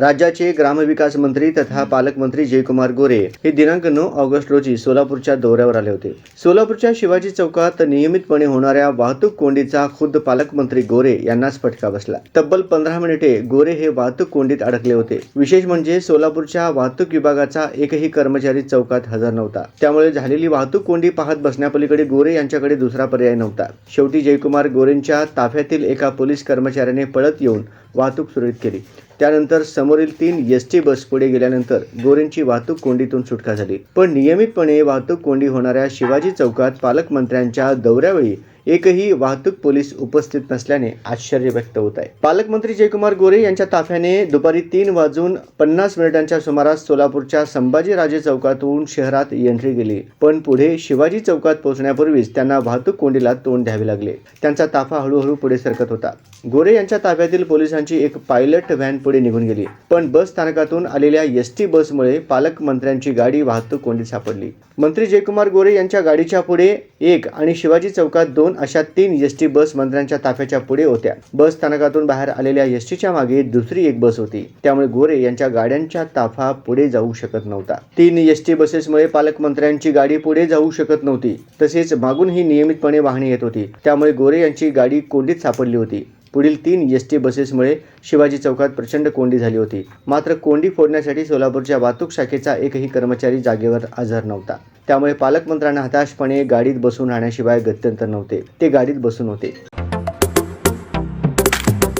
राज्याचे ग्रामविकास मंत्री तथा पालकमंत्री जयकुमार गोरे हे दिनांक नऊ ऑगस्ट रोजी सोलापूरच्या दौऱ्यावर आले होते. सोलापूरच्या शिवाजी चौकात नियमितपणे होणाऱ्या वाहतूक कोंडीचा खुद्द पालकमंत्री गोरे यांनाच फटका बसला. तब्बल पंधरा मिनिटे गोरे हे वाहतूक कोंडीत अडकले होते. विशेष म्हणजे सोलापूरच्या वाहतूक विभागाचा एकही कर्मचारी चौकात हजर नव्हता. त्यामुळे झालेली वाहतूक कोंडी पाहत बसण्यापलीकडे गोरे यांच्याकडे दुसरा पर्याय नव्हता. शेवटी जयकुमार गोरेंच्या ताफ्यातील एका पोलीस कर्मचाऱ्याने पळत येऊन वाहतूक सुरळीत केली. त्यानंतर समोरील तीन एस टी बस पुढे गेल्यानंतर गोरेंची वाहतूक कोंडीतून सुटका झाली. पण नियमितपणे वाहतूक कोंडी होणाऱ्या शिवाजी चौकात पालकमंत्र्यांच्या दौऱ्यावेळी एकही वाहतूक पोलीस उपस्थित नसल्याने आश्चर्य व्यक्त होत आहे. पालकमंत्री जयकुमार गोरे यांच्या ताफ्याने दुपारी तीन वाजून पन्नास मिनिटांच्या सुमारास सोलापूरच्या संभाजीराजे चौकातून शहरात एंट्री गेली. पण पुढे शिवाजी चौकात पोहोचण्यापूर्वीच त्यांना वाहतूक कोंडीला तोंड द्यावे लागले. त्यांचा ताफा हळूहळू पुढे सरकत होता. गोरे यांच्या ताफ्यातील पोलिसांची एक पायलट व्हॅन पुढे निघून गेली. पण बस स्थानकातून आलेल्या एस टी बसमुळे पालकमंत्र्यांची गाडी वाहतूक कोंडीत सापडली. मंत्री जयकुमार गोरे यांच्या गाडीच्या पुढे एक आणि शिवाजी चौकात दोन अशा तीन एस टी बस मंत्र्यांच्या ताफ्याच्या पुढे होत्या. बस स्थानकातून बाहेर आलेल्या एस टीच्या मागे दुसरी एक बस होती. त्यामुळे गोरे यांच्या गाड्यांच्या ताफा पुढे जाऊ शकत नव्हता. तीन एस टी बसेसमुळे पालकमंत्र्यांची गाडी पुढे जाऊ शकत नव्हती. तसेच मागूनही नियमितपणे वाहने येत होती. त्यामुळे गोरे यांची गाडी कोंडीत सापडली होती. पुढील तीन एस टी बसेसमुळे शिवाजी चौकात प्रचंड कोंडी झाली होती. मात्र कोंडी फोडण्यासाठी सोलापूरच्या वाहतूक शाखेचा एकही कर्मचारी जागेवर हजर नव्हता. त्यामुळे पालकमंत्र्यांना हताशपणे गाडीत बसून राहण्याशिवाय गत्यंतर नव्हते. ते गाडीत बसून होते.